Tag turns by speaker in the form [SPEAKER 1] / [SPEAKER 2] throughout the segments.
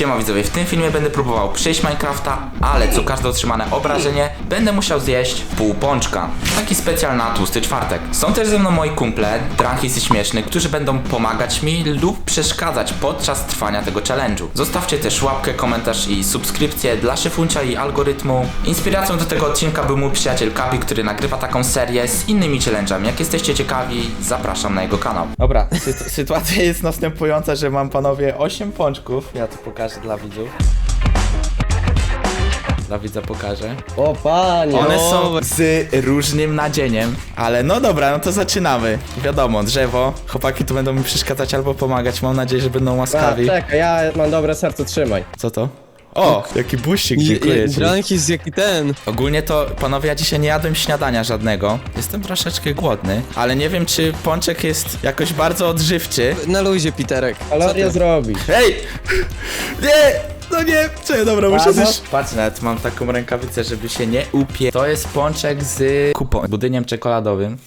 [SPEAKER 1] Siema widzowie, w tym filmie będę próbował przejść Minecrafta, ale co każde otrzymane obrażenie będę musiał zjeść pół pączka. Taki specjal na tłusty czwartek. Są też ze mną moi kumple, Dranhis i Śmieszny, którzy będą pomagać mi lub przeszkadzać podczas trwania tego challenge'u. Zostawcie też łapkę, komentarz i subskrypcję dla szyfuncia i algorytmu. Inspiracją do tego odcinka był mój przyjaciel Kapi, który nagrywa taką serię z innymi challenge'ami. Jak jesteście ciekawi, zapraszam na jego kanał. Dobra, sytuacja jest następująca, że mam panowie 8 pączków. Ja to pokażę dla widzów. Dla widza pokażę.
[SPEAKER 2] O panie!
[SPEAKER 1] One są z różnym nadzieniem, ale no dobra, no to zaczynamy. Wiadomo, drzewo. Chłopaki tu będą mi przeszkadzać albo pomagać. Mam nadzieję, że będą
[SPEAKER 2] A,
[SPEAKER 1] łaskawi.
[SPEAKER 2] czekaj, ja mam dobre serce, trzymaj.
[SPEAKER 1] Co to? O, jaki buścik, dziękuję ci.
[SPEAKER 3] Drankis jaki ten.
[SPEAKER 1] Ogólnie to, panowie, ja dzisiaj nie jadłem śniadania żadnego. Jestem troszeczkę głodny, ale nie wiem, czy pączek jest jakoś bardzo odżywczy.
[SPEAKER 3] Na luzie, Piterek. Co
[SPEAKER 2] Kalorie zrobić.
[SPEAKER 1] Hej! Nie! No nie! Czekaj, dobra, muszę też... Patrz, nawet mam taką rękawicę, żeby się nie upie... To jest pączek z kupą, budyniem czekoladowym.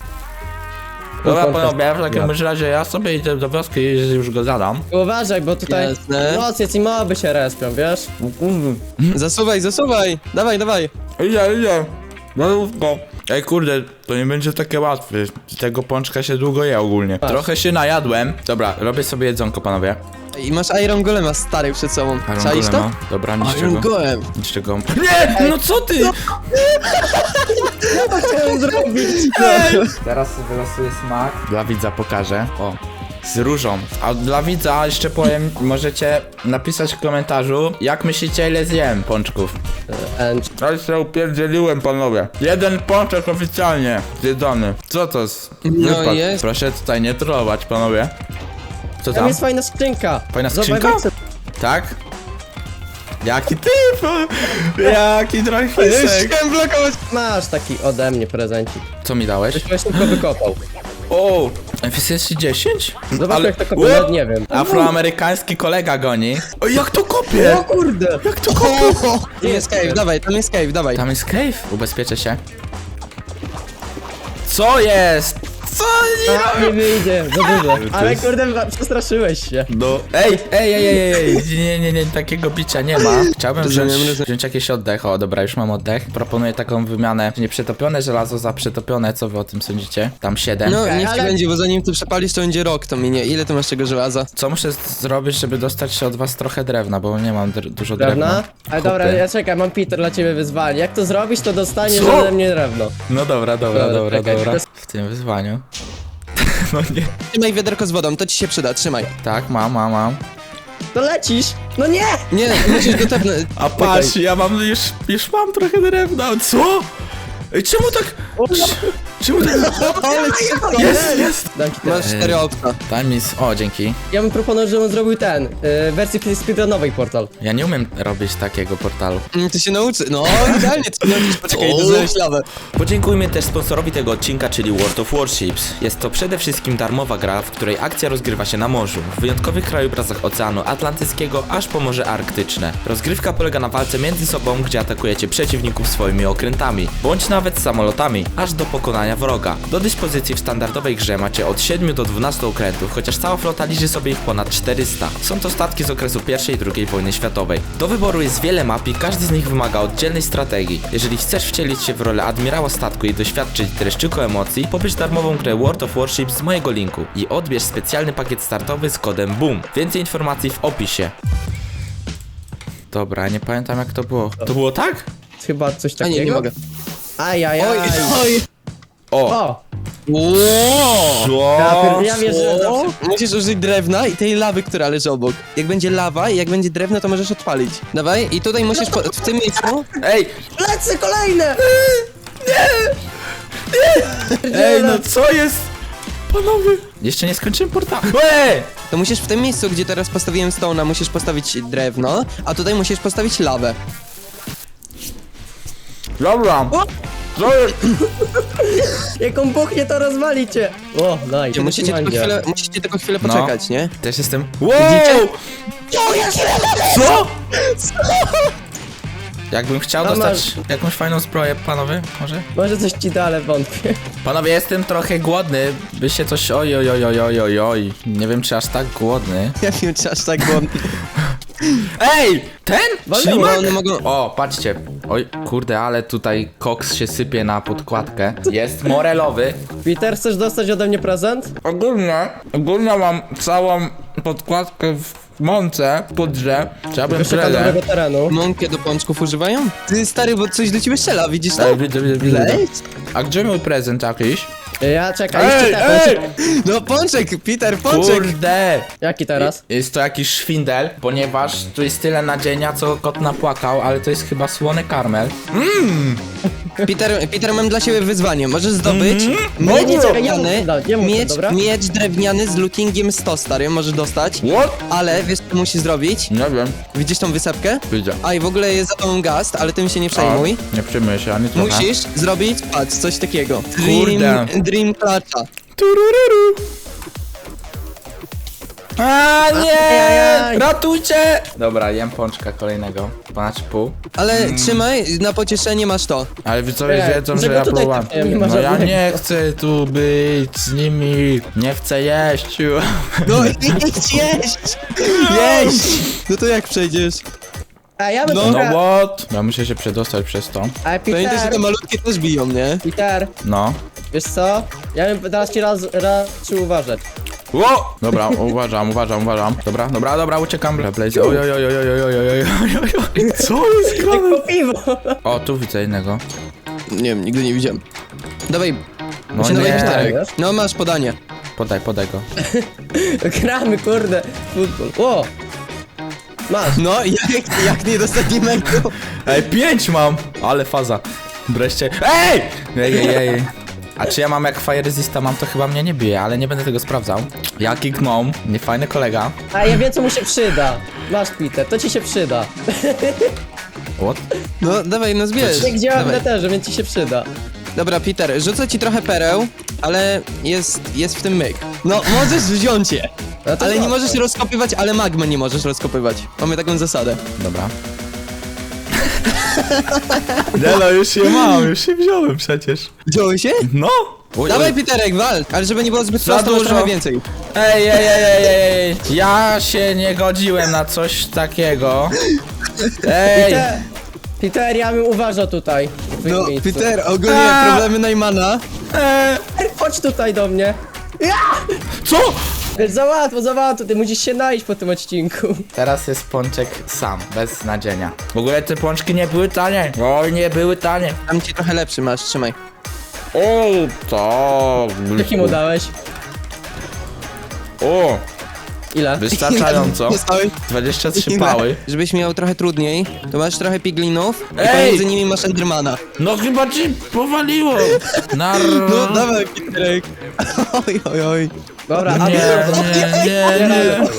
[SPEAKER 1] Dobra, panowie, ja w takim
[SPEAKER 2] ja.
[SPEAKER 1] razie ja sobie idę do wioski i już go zadam.
[SPEAKER 2] Uważaj, bo tutaj
[SPEAKER 3] Jasne.
[SPEAKER 2] noc jest i moby się respią, wiesz?
[SPEAKER 3] Zasuwaj, zasuwaj! Dawaj, dawaj!
[SPEAKER 1] Idę, idę. Malutko. Ej, kurde, to nie będzie takie łatwe. Tego pączka się długo je ogólnie.
[SPEAKER 2] Patrz.
[SPEAKER 1] Trochę się najadłem. Dobra, robię sobie jedzonko, panowie.
[SPEAKER 3] I masz Iron Golema stary przed sobą.
[SPEAKER 1] Iron
[SPEAKER 3] Czaisz to?
[SPEAKER 1] Golema. Dobra, niszczę
[SPEAKER 3] Iron
[SPEAKER 1] go.
[SPEAKER 3] Golem!
[SPEAKER 1] Niszczę go. Nie! No co ty?
[SPEAKER 2] Co zrobić?
[SPEAKER 1] Teraz wylosuję smak. Dla widza pokażę. O. Z różą. A dla widza jeszcze powiem, możecie napisać w komentarzu, jak myślicie ile zjem pączków.
[SPEAKER 2] And
[SPEAKER 1] Ale się upierdzieliłem, panowie. Jeden pączek oficjalnie zjedzony. Co to jest?
[SPEAKER 3] No
[SPEAKER 1] Wypad.
[SPEAKER 3] jest.
[SPEAKER 1] Proszę tutaj nie trollować, panowie. Co
[SPEAKER 2] tam
[SPEAKER 1] tam?
[SPEAKER 2] jest fajna skrzynka.
[SPEAKER 1] Fajna
[SPEAKER 2] Zobacz,
[SPEAKER 1] skrzynka?
[SPEAKER 2] jak se-
[SPEAKER 1] Tak? Jaki typ! Jaki drachisek!
[SPEAKER 3] Chciałem blokować!
[SPEAKER 2] Masz taki ode mnie prezencik.
[SPEAKER 1] Co mi dałeś?
[SPEAKER 2] Ktoś właśnie go wykopał.
[SPEAKER 1] O! FSS 10?
[SPEAKER 2] Zobacz jak to kopie,
[SPEAKER 1] Łe!
[SPEAKER 2] nawet nie wiem.
[SPEAKER 1] Afroamerykański kolega goni. O, jak to kopie!
[SPEAKER 2] O kurde!
[SPEAKER 1] Jak to kopie?
[SPEAKER 3] Tam jest cave, dawaj, tam jest cave, dawaj.
[SPEAKER 1] Tam jest cave? Ubezpieczę się. Co jest? Co
[SPEAKER 2] A,
[SPEAKER 1] nie
[SPEAKER 2] nie wyjdzie, za dużo. Ale
[SPEAKER 1] jest-
[SPEAKER 2] kurde, przestraszyłeś się.
[SPEAKER 1] No, ej, ej, ej, ej, ej, nie, nie, nie, takiego bicia nie ma. Chciałbym wziąć,
[SPEAKER 3] Rozumiem, rozumiem.
[SPEAKER 1] wziąć jakiś oddech, o dobra, już mam oddech. Proponuję taką wymianę, nieprzetopione żelazo za przetopione, co wy o tym sądzicie? Tam 7.
[SPEAKER 3] No, niech ci
[SPEAKER 2] ale-
[SPEAKER 3] będzie, bo zanim ty przepalisz, to będzie rok, to minie. Ile ty masz tego żelaza?
[SPEAKER 1] Co muszę z- zrobić, żeby dostać się od was trochę drewna, bo nie mam dr- dużo drewna.
[SPEAKER 2] Prawda? Ale dobra,
[SPEAKER 1] Kupy.
[SPEAKER 2] ja czekaj, mam Peter dla ciebie wyzwanie. Jak to zrobić, to dostaniesz
[SPEAKER 1] Co?
[SPEAKER 2] ode mnie drewno.
[SPEAKER 1] No dobra, dobra,
[SPEAKER 2] Dobra,
[SPEAKER 1] dobra,
[SPEAKER 2] czekaj,
[SPEAKER 1] dobra. W tym wyzwaniu. No nie.
[SPEAKER 3] Trzymaj wiaderko z wodą, to ci się przyda, trzymaj.
[SPEAKER 1] Tak, mam, mam, mam.
[SPEAKER 2] To lecisz! No nie!
[SPEAKER 3] Nie, musisz go tepnąć.
[SPEAKER 1] A patrz, ja mam już, już mam trochę drewna, co? Ej, czemu tak... Czemu tak...
[SPEAKER 3] Ale szybko!
[SPEAKER 1] Jest, jest!
[SPEAKER 3] Masz cztery okna.
[SPEAKER 1] Time is... O, dzięki.
[SPEAKER 2] Ja bym proponował, żebym zrobił ten, y, wersję speedrunowej portal.
[SPEAKER 1] Ja nie umiem robić takiego portalu.
[SPEAKER 3] Mm, Ty się nauczy. No, idealnie, ty się nauczysz, poczekaj,
[SPEAKER 1] O.
[SPEAKER 3] to znaleźć lawę.
[SPEAKER 1] Podziękujmy też sponsorowi tego odcinka, czyli World of Warships. Jest to przede wszystkim darmowa gra, w której akcja rozgrywa się na morzu, w wyjątkowych krajobrazach Oceanu Atlantyckiego aż po Morze Arktyczne. Rozgrywka polega na walce między sobą, gdzie atakujecie przeciwników swoimi okrętami, bądź nawet samolotami, aż do pokonania wroga. Do dyspozycji w standardowej grze macie od 7 do 12 okrętów, chociaż cała flota liczy sobie ich ponad 400. Są to statki z okresu I i II wojny światowej. Do wyboru jest wiele map i każdy z nich wymaga oddzielnej strategii. Jeżeli chcesz wcielić się w rolę admirała statku i doświadczyć dreszczyku emocji, pobierz darmową grę World of Warships z mojego linku i odbierz specjalny pakiet startowy z kodem BOOM. Więcej informacji w opisie. Dobra, nie pamiętam jak to było. To było tak?
[SPEAKER 2] Chyba coś
[SPEAKER 3] A
[SPEAKER 2] takiego.
[SPEAKER 3] nie, nie mogę.
[SPEAKER 2] Ajajaj.
[SPEAKER 3] Oj, oj.
[SPEAKER 1] O!
[SPEAKER 2] O!
[SPEAKER 3] Wow.
[SPEAKER 2] Ja,
[SPEAKER 1] Co?
[SPEAKER 2] zawsze...
[SPEAKER 3] Musisz użyć drewna i tej lawy, która leży obok. Jak będzie lawa i jak będzie drewno, to możesz odpalić. Dawaj, i tutaj musisz po, w tym miejscu.
[SPEAKER 1] Ej!
[SPEAKER 2] Lecę kolejne!
[SPEAKER 1] Ej, no co jest? Panowie! Jeszcze nie skończyłem portalu. Ej!
[SPEAKER 3] To musisz w tym miejscu, gdzie teraz postawiłem stone'a, musisz postawić drewno, a tutaj musisz postawić lawę.
[SPEAKER 1] Dobra. Co jest?
[SPEAKER 2] Jak on buchnie, to rozwali cię! O, daj.
[SPEAKER 3] Gdzie musicie, tylko chwilę, musicie tylko chwilę
[SPEAKER 1] No.
[SPEAKER 3] poczekać, nie?
[SPEAKER 1] Też jestem. Wow!
[SPEAKER 3] Widzicie?
[SPEAKER 1] Co? Jakbym chciał
[SPEAKER 2] No
[SPEAKER 1] dostać jakąś fajną zbroję, panowie, może?
[SPEAKER 2] Może coś ci da, ale wątpię.
[SPEAKER 1] Panowie, jestem trochę głodny, by się coś oj oj oj oj oj oj oj. Nie wiem czy aż tak głodny.
[SPEAKER 3] Ja wiem, czy aż tak głodny.
[SPEAKER 1] Ej! Ten?
[SPEAKER 2] Wolno,
[SPEAKER 1] Ślimak?
[SPEAKER 3] one mogą-
[SPEAKER 1] O, patrzcie. Oj, kurde, ale tutaj koks się sypie na podkładkę. Jest morelowy.
[SPEAKER 2] Peter, chcesz dostać ode mnie prezent?
[SPEAKER 1] Ogólnie, ogólnie mam całą podkładkę w mące, pudrze. Chciałbym
[SPEAKER 2] Wyszukam nowego terenu.
[SPEAKER 3] Mąkę do pączków używają? Ty stary, bo coś do ciebie strzela, widzisz to?
[SPEAKER 1] Ej, widzę, widzę, widzę. A gdzie mój prezent jakiś?
[SPEAKER 2] Ja czekaj, jeszcze tak.
[SPEAKER 3] No pączek, Peter, pączek!
[SPEAKER 1] Kurde!
[SPEAKER 2] Jaki teraz?
[SPEAKER 1] Jest to jakiś szwindel, ponieważ tu jest tyle nadzienia, co kot napłakał, ale to jest chyba słony karmel.
[SPEAKER 3] Peter, Peter, mam dla ciebie wyzwanie. Możesz zdobyć
[SPEAKER 2] Nie,
[SPEAKER 3] miecz
[SPEAKER 2] nie,
[SPEAKER 3] drewniany,
[SPEAKER 2] tym, da- nie tym,
[SPEAKER 3] miecz,
[SPEAKER 2] dobra?
[SPEAKER 3] miecz drewniany z lookingiem 100, stary, możesz dostać.
[SPEAKER 1] What?
[SPEAKER 3] Ale wiesz co musisz zrobić?
[SPEAKER 1] Nie wiem,
[SPEAKER 3] Widzisz tą wysepkę?
[SPEAKER 1] widzę.
[SPEAKER 3] A i w ogóle jest za tą gast, ale tym się nie przejmuj.
[SPEAKER 1] O, nie przejmuję się ani trochę.
[SPEAKER 3] Musisz zrobić, patrz, coś takiego.
[SPEAKER 1] Kurde.
[SPEAKER 3] Dream, dream clutcha.
[SPEAKER 1] Turururu. A nie!
[SPEAKER 2] Ajajaj.
[SPEAKER 1] Ratujcie! Dobra, jem pączka kolejnego. Ponad pół.
[SPEAKER 3] Ale
[SPEAKER 1] Mm.
[SPEAKER 3] trzymaj, na pocieszenie masz to.
[SPEAKER 1] Ale widzowie
[SPEAKER 2] Ej,
[SPEAKER 1] wiedzą,
[SPEAKER 2] że
[SPEAKER 1] ja
[SPEAKER 2] tutaj
[SPEAKER 1] próbowałem.
[SPEAKER 2] tak nie ma
[SPEAKER 1] No ja
[SPEAKER 2] żadnego.
[SPEAKER 1] nie chcę tu być z nimi. Nie chcę jeść.
[SPEAKER 3] No jeść, jeść! Jeść! No to jak przejdziesz?
[SPEAKER 2] A ja bym
[SPEAKER 3] No.
[SPEAKER 1] No what? Ja muszę się przedostać przez to.
[SPEAKER 2] A
[SPEAKER 3] Pamiętaj, że te malutkie też biją, nie?
[SPEAKER 2] Peter,
[SPEAKER 1] No.
[SPEAKER 2] wiesz co? Ja bym teraz ci raz, raczył uważać.
[SPEAKER 1] Ło! Dobra, uważam, uważam, uważam. Dobra, dobra, dobra, uciekam. Blaze. Oj, oj, oj, oj, oj, oj, oj, oj, oj. Co jest grane?
[SPEAKER 2] piwo.
[SPEAKER 1] O, tu widzę jednego.
[SPEAKER 3] Nie wiem, nigdy nie widziałem. Dawaj,
[SPEAKER 1] No
[SPEAKER 3] dawaj
[SPEAKER 1] nie.
[SPEAKER 3] No masz podanie.
[SPEAKER 1] Podaj, podaj go.
[SPEAKER 2] Gramy, kurde, futbol. O! Masz.
[SPEAKER 3] No, jak, jak nie dostać meczu?
[SPEAKER 1] Ej, pięć mam! Ale faza. Wreszcie. Ej! Ej, ej, ej. A czy ja mam jak Fire Resista mam, to chyba mnie nie bije, ale nie będę tego sprawdzał. Jaki gnom, niefajny kolega.
[SPEAKER 2] A ja wiem, co mu się przyda. Masz, Peter, to ci się przyda.
[SPEAKER 1] What?
[SPEAKER 3] No, dawaj, no zbierz.
[SPEAKER 2] Jak działa w
[SPEAKER 3] Dawaj.
[SPEAKER 2] więc ci się przyda.
[SPEAKER 3] Dobra, Peter, rzucę ci trochę pereł, ale jest, jest w tym myk. No, możesz wziąć je,
[SPEAKER 2] No to
[SPEAKER 3] ale nie
[SPEAKER 2] dobra.
[SPEAKER 3] możesz rozkopywać, ale magmy nie możesz rozkopywać. Mamy taką zasadę.
[SPEAKER 1] Dobra. Nie no, już się mam, już się wziąłem przecież.
[SPEAKER 3] Wziąłeś się?
[SPEAKER 1] No! Oj,
[SPEAKER 3] Dawaj,
[SPEAKER 1] oj.
[SPEAKER 3] Peterek, wal, ale żeby nie było zbyt
[SPEAKER 1] Za
[SPEAKER 3] prosto,
[SPEAKER 1] dużo.
[SPEAKER 3] trochę więcej.
[SPEAKER 1] Ej, ej, ej, ej, ej. Ja się nie godziłem na coś takiego. Ej!
[SPEAKER 2] Peter, Peter, ja bym uważał tutaj. w
[SPEAKER 3] No,
[SPEAKER 2] miejscu.
[SPEAKER 3] Peter, ogólnie
[SPEAKER 1] A!
[SPEAKER 3] problemy Najmana.
[SPEAKER 1] Eee,
[SPEAKER 2] Chodź tutaj do mnie.
[SPEAKER 1] co?
[SPEAKER 2] Wiesz, za łatwo, za łatwo, ty musisz się najeść po tym odcinku.
[SPEAKER 1] Teraz jest pączek sam, bez nadzienia. W ogóle te pączki nie były tanie. Oj, nie były tanie.
[SPEAKER 3] Tam ci trochę lepszy masz, trzymaj.
[SPEAKER 1] O, to.
[SPEAKER 2] Jaki mu dałeś?
[SPEAKER 1] O,
[SPEAKER 2] Ile?
[SPEAKER 1] wystarczająco.
[SPEAKER 3] Dostałeś?
[SPEAKER 1] 23 pały.
[SPEAKER 3] Żebyś miał trochę trudniej, to masz trochę piglinów i
[SPEAKER 1] Ej!
[SPEAKER 3] pomiędzy nimi masz Endermana.
[SPEAKER 1] No chyba ci powaliło. Nar...
[SPEAKER 3] No dawaj, Peterek. Oj, oj, oj.
[SPEAKER 2] Dobra, a
[SPEAKER 1] Nie, nie, nie, nie.
[SPEAKER 2] nie.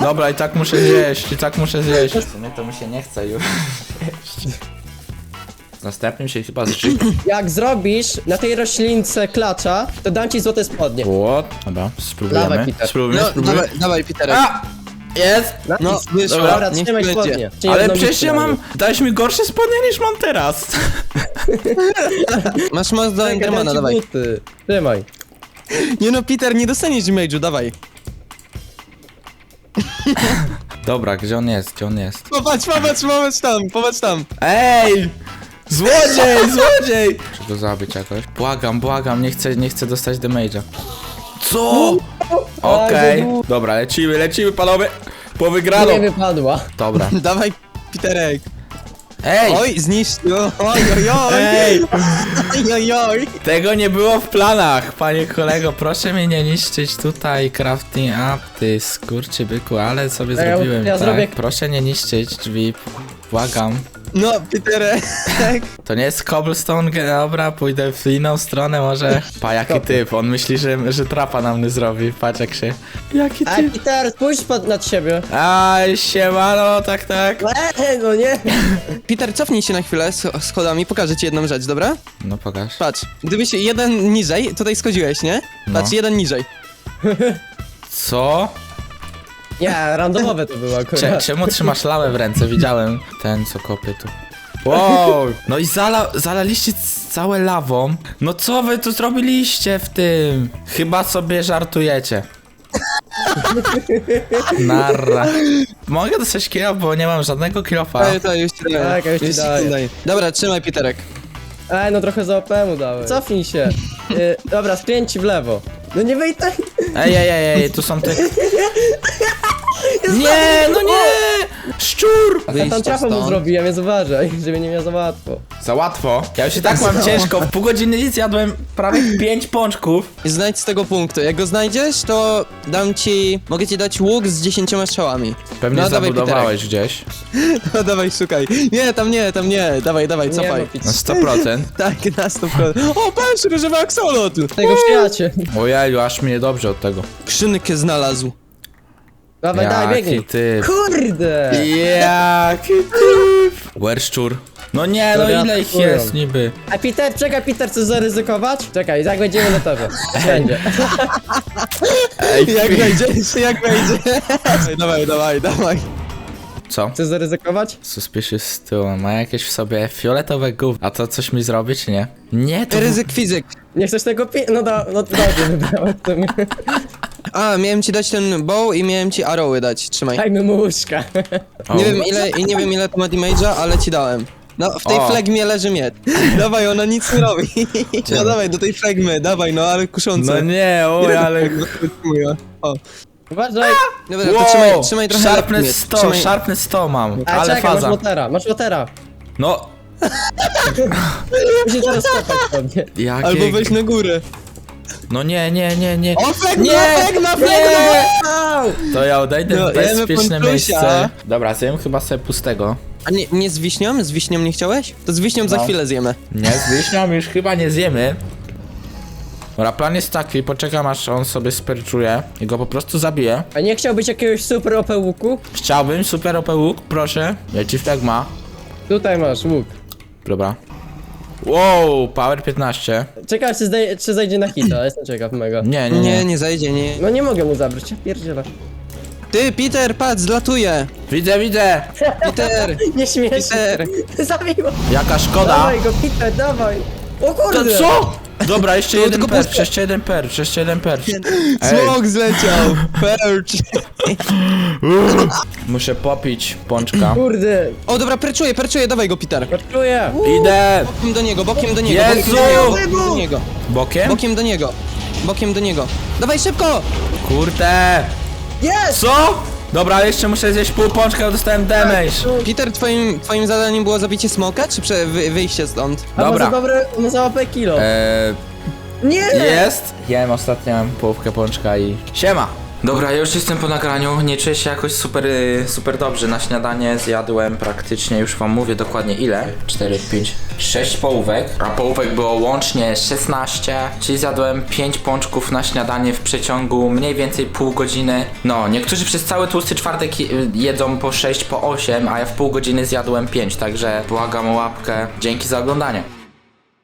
[SPEAKER 1] Dobra, i tak muszę zjeść, i tak muszę zjeść. W sumie to mi się nie chce już jeść. Następnym się chyba zżyga.
[SPEAKER 2] Jak zrobisz na tej roślince klacza, to dam ci złote spodnie.
[SPEAKER 1] What? Dobra,
[SPEAKER 2] Dawaj,
[SPEAKER 1] spróbujemy.
[SPEAKER 2] Peter.
[SPEAKER 1] Spróbujemy,
[SPEAKER 3] No,
[SPEAKER 1] spróbujemy.
[SPEAKER 3] dawaj, dawaj, Peterek.
[SPEAKER 1] A! Jest!
[SPEAKER 3] No, wyszło,
[SPEAKER 2] Dobra,
[SPEAKER 3] niech
[SPEAKER 2] trzymaj
[SPEAKER 3] będzie.
[SPEAKER 2] spodnie. Czy
[SPEAKER 1] Ale przecież ja mam... Dałeś mi gorsze spodnie niż mam teraz.
[SPEAKER 3] Masz moc do
[SPEAKER 2] Czekaj, dam
[SPEAKER 3] Endermana,
[SPEAKER 2] ci
[SPEAKER 3] dawaj.
[SPEAKER 2] buty. Trzymaj.
[SPEAKER 3] Nie no, Peter, nie dostaniesz damage'u, dawaj.
[SPEAKER 1] Dobra, gdzie on jest? Gdzie on jest?
[SPEAKER 3] Popatrz, popatrz, popatrz tam, popatrz tam.
[SPEAKER 1] Ej! Złodziej, złodziej! Muszę go zabić jakoś. Błagam, błagam, nie chcę, nie chcę dostać damage'a. Co? Okej,
[SPEAKER 2] dół.
[SPEAKER 1] dobra, lecimy, lecimy panowie. Po wygraną.
[SPEAKER 2] Nie wypadła.
[SPEAKER 1] Dobra.
[SPEAKER 3] Dawaj, Peterek.
[SPEAKER 1] Ej!
[SPEAKER 3] Oj, zniszcz. Oj, oj, oj.
[SPEAKER 1] Ej!
[SPEAKER 3] Oj, oj, oj.
[SPEAKER 1] Tego nie było w planach, panie kolego. Proszę mnie nie niszczyć tutaj crafting up, ty skurczy byku, ale sobie
[SPEAKER 2] Ja-
[SPEAKER 1] zrobiłem,
[SPEAKER 2] ja
[SPEAKER 1] tak?
[SPEAKER 2] zrobię-
[SPEAKER 1] Proszę nie niszczyć drzwi, błagam.
[SPEAKER 3] No, Peterek.
[SPEAKER 1] To nie jest cobblestone, dobra, pójdę w inną stronę może. Pa, jaki typ, on myśli, że, że trapa nam nie zrobi, patrz jak się... Jaki
[SPEAKER 2] A
[SPEAKER 1] typ?
[SPEAKER 2] Peter, spójrz pod, nad siebie.
[SPEAKER 1] Aj, siemano, tak, tak.
[SPEAKER 2] Eee, no nie.
[SPEAKER 3] Peter, cofnij się na chwilę sch- schodami, pokażę ci jedną rzecz, dobra?
[SPEAKER 1] No pokaż.
[SPEAKER 3] Patrz, gdybyś jeden niżej, tutaj schodziłeś, nie? Patrz,
[SPEAKER 1] No.
[SPEAKER 3] jeden niżej.
[SPEAKER 1] Co?
[SPEAKER 2] Nie, randomowe to było
[SPEAKER 1] Cze
[SPEAKER 2] akurat.
[SPEAKER 1] czemu trzymasz lałę w ręce? Widziałem ten, co kopie tu. Wow! No i zala zalaliście c- całe lawą. No co wy tu zrobiliście w tym? Chyba sobie żartujecie. Narra. Mogę dostać kilo, bo nie mam żadnego kilofa.
[SPEAKER 3] To, to już ci daję.
[SPEAKER 2] Tak, już ci daję.
[SPEAKER 3] Dobra, trzymaj Piterek.
[SPEAKER 2] Ej, no trochę za OP mu dałem. Cofnij się. Y, dobra, skręć w lewo. No nie wyjdź tak.
[SPEAKER 1] Ej, ej, ej, ej, tu są te... Nie, no nie! Szczur!
[SPEAKER 2] Ja
[SPEAKER 3] Wyjście
[SPEAKER 2] tam trafę mu
[SPEAKER 3] stąd.
[SPEAKER 2] zrobiłem, więc uważaj, żeby nie miał za łatwo.
[SPEAKER 1] Za łatwo. Ja już i tak mam ciężko. W pół godziny zjadłem prawie pięć pączków.
[SPEAKER 3] I znajdź z tego punktu. Jak go znajdziesz, to dam ci... Mogę ci dać łuk z dziesięcioma strzałami.
[SPEAKER 1] Pewnie
[SPEAKER 3] no, dawaj,
[SPEAKER 1] zabudowałeś gdzieś.
[SPEAKER 3] Piterek. No dawaj, szukaj. Nie, tam nie, tam nie. Dawaj, dawaj,
[SPEAKER 2] Nie
[SPEAKER 3] cofaj.
[SPEAKER 2] ma pić.
[SPEAKER 1] Na 100%.
[SPEAKER 3] Tak, na 100%. O, patrz, różowy aksolotl.
[SPEAKER 2] Tego przyjaciel.
[SPEAKER 1] Ojeju, aż mnie dobrze od tego.
[SPEAKER 3] Skrzynkę znalazł.
[SPEAKER 2] Dawaj, daj,
[SPEAKER 1] Jaki
[SPEAKER 2] biegnij.
[SPEAKER 1] typ.
[SPEAKER 2] Kurde!
[SPEAKER 1] Jaki typ. Where szczur? No nie, no
[SPEAKER 2] Dobra,
[SPEAKER 1] ile ich
[SPEAKER 2] chują.
[SPEAKER 1] jest niby?
[SPEAKER 2] A Peter, czekaj, Peter, chcesz zaryzykować? Czekaj, jak będziemy na tobie. Będzie.
[SPEAKER 1] Ej,
[SPEAKER 3] Jak wejdziesz, jak wejdzie. Dawaj, dawaj, dawaj.
[SPEAKER 1] Co?
[SPEAKER 2] Chcesz zaryzykować?
[SPEAKER 1] Suspicious z tyłu. Ma jakieś w sobie fioletowe gówno. A to coś mi zrobi, czy nie? Nie, to...
[SPEAKER 3] Ryzyk fizyk.
[SPEAKER 2] Nie chcesz tego pi... No do, no dobrze wybrałem w sumie.
[SPEAKER 3] A, miałem ci dać ten bow i miałem ci arrowy dać. Trzymaj.
[SPEAKER 2] Dajmy mu łóżka.
[SPEAKER 3] Nie wiem ile i nie wiem ile to ma damage'a, ale ci dałem. No, w tej
[SPEAKER 1] O.
[SPEAKER 3] flegmie leży miecz. Dawaj, ona nic nie robi. No dawaj, do tej flegmy, dawaj, no ale kuszące.
[SPEAKER 1] No nie, oj, ale...
[SPEAKER 3] O.
[SPEAKER 2] Uważaj.
[SPEAKER 3] Dobra, to trzymaj, trzymaj trochę
[SPEAKER 1] Sharpness
[SPEAKER 3] lepiej.
[SPEAKER 1] 100,
[SPEAKER 3] Trzymaj-
[SPEAKER 1] sharpness 100 mam.
[SPEAKER 2] A
[SPEAKER 1] Ale
[SPEAKER 2] czekaj, masz
[SPEAKER 1] faza.
[SPEAKER 2] motera, masz motera.
[SPEAKER 1] No,
[SPEAKER 2] Musisz teraz kopać sobie.
[SPEAKER 1] jakie...
[SPEAKER 3] Albo weź na górę.
[SPEAKER 1] No nie, nie, nie, nie.
[SPEAKER 3] O, flegma,
[SPEAKER 1] Nie!
[SPEAKER 3] flegma,
[SPEAKER 1] Nie!
[SPEAKER 3] flegma!
[SPEAKER 1] To ja odejdę
[SPEAKER 3] No,
[SPEAKER 1] w bezpieczne miejsce. Dobra, zjem chyba sobie pustego.
[SPEAKER 3] A nie, nie z wiśnią? Z wiśnią nie chciałeś? To z wiśnią za
[SPEAKER 1] No.
[SPEAKER 3] chwilę zjemy.
[SPEAKER 1] Nie, z wiśnią już chyba nie zjemy. Dobra, plan jest taki, poczekam aż on sobie sperczuje i go po prostu zabiję.
[SPEAKER 2] A nie chciałbyś jakiegoś super OP łuku?
[SPEAKER 1] Chciałbym, super OP łuk, proszę. Ja ci flegma.
[SPEAKER 2] Tutaj masz łuk.
[SPEAKER 1] Dobra. Wow, power 15.
[SPEAKER 2] Czekaj, czy, zdej, czy zejdzie na hita, jestem ciekaw mega.
[SPEAKER 1] Nie, nie,
[SPEAKER 3] Nie,
[SPEAKER 1] nie.
[SPEAKER 3] nie zajdzie, nie.
[SPEAKER 2] No nie mogę mu zabrać, ja pierdzielę.
[SPEAKER 3] Ty, Peter, patrz, zlatuje!
[SPEAKER 1] Widzę, widzę.
[SPEAKER 3] Peter!
[SPEAKER 2] Nie śmiesz
[SPEAKER 3] Peter!
[SPEAKER 2] Zabiło.
[SPEAKER 1] Jaka szkoda.
[SPEAKER 2] Dawaj go, Peter, dawaj. O
[SPEAKER 1] To
[SPEAKER 2] kurde.
[SPEAKER 1] co? Dobra, jeszcze
[SPEAKER 3] To
[SPEAKER 1] jeden
[SPEAKER 3] tylko
[SPEAKER 1] percz,
[SPEAKER 3] puszczę.
[SPEAKER 1] jeszcze jeden percz, jeszcze jeden percz. Ej,
[SPEAKER 3] Smok zleciał! Perch!
[SPEAKER 1] muszę popić pączka.
[SPEAKER 2] Kurde,
[SPEAKER 3] O, dobra, perczuję, perczuję, dawaj go, Peter.
[SPEAKER 2] czuję.
[SPEAKER 1] Idę.
[SPEAKER 3] Bokiem do niego, bokiem do niego,
[SPEAKER 1] Jezu!
[SPEAKER 3] bokiem do niego,
[SPEAKER 1] Bokiem?
[SPEAKER 3] bokiem do niego, bokiem do niego. Dawaj szybko!
[SPEAKER 1] Kurde.
[SPEAKER 2] Jest!
[SPEAKER 1] Co? Dobra, jeszcze muszę zjeść pół pączka, bo dostałem damage.
[SPEAKER 3] Peter, twoim, twoim zadaniem było zabicie smoka, czy prze, wy, wyjście stąd?
[SPEAKER 2] A
[SPEAKER 1] Dobra.
[SPEAKER 2] może dobre, no za OP kilo.
[SPEAKER 1] Eee,
[SPEAKER 2] Nie!
[SPEAKER 1] jest. Jem ostatnio mam połówkę pączka i... Siema. Dobra, ja już jestem po nagraniu, nie czuję się jakoś super, y, super dobrze. Na śniadanie zjadłem praktycznie, już wam mówię dokładnie ile. 4, 5, 6 połówek, a połówek było łącznie 16, czyli zjadłem 5 pączków na śniadanie w przeciągu mniej więcej pół godziny. No, niektórzy przez cały tłusty czwartek je- jedzą po 6, po 8, a ja w pół godziny zjadłem 5, także błagam o łapkę. Dzięki za oglądanie.